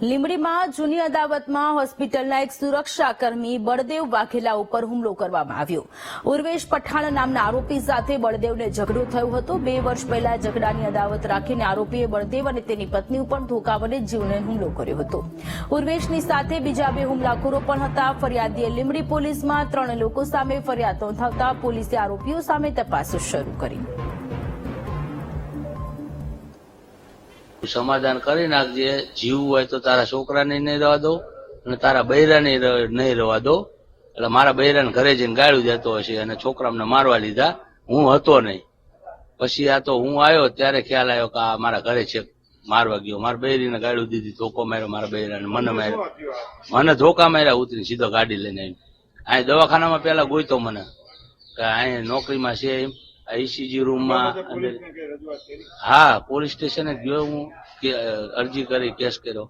લીંબડીમાં જૂની અદાવતમાં હોસ્પિટલના એક સુરક્ષાકર્મી બળદેવ વાઘેલા ઉપર હુમલો કરવામાં આવ્યો. ઉર્વેશ પઠાણ નામના આરોપી સાથે બળદેવને ઝઘડો થયો હતો. બે વર્ષ પહેલા ઝઘડાની અદાવત રાખીને આરોપીએ બળદેવ અને તેની પત્ની ઉપર ધોકા વડે જીવને હુમલો કર્યો હતો. ઉર્વેશની સાથે બીજા બે હુમલાખોરો પણ હતા. ફરિયાદીએ લીંબડી પોલીસમાં ત્રણ લોકો સામે ફરિયાદ નોંધાવતા પોલીસે આરોપીઓ સામે તપાસ શરૂ કરી. સમાધાન કરી નાખજે જીવવું હોય તો તારા છોકરાને નહીં રહેવા દો અને તારા બૈરાને નહીં રહેવા દો એટલે મારા બૈરાને ઘરે જઈને ગાળું દેતો હશે અને છોકરામને મારવા લીધા. હું હતો નહીં. પછી આ તો હું આવ્યો ત્યારે ખ્યાલ આવ્યો કે આ મારા ઘરે છે. મારવા ગયો. મારા બૈરીને ગાળું દીધી ધોકો માર્યો મારા બૈરાને મને માર્યો. મને ધોકા માર્યા ઉતરી સીધો ગાડી લઈને અહીં દવાખાનામાં પેલા ગોઈતો મને. કે અહીં નોકરીમાં છે એમ. આઈસીજી રૂમમાં અને હા પોલીસ સ્ટેશને ગયો હું કે અરજી કરી કેસ કર્યો.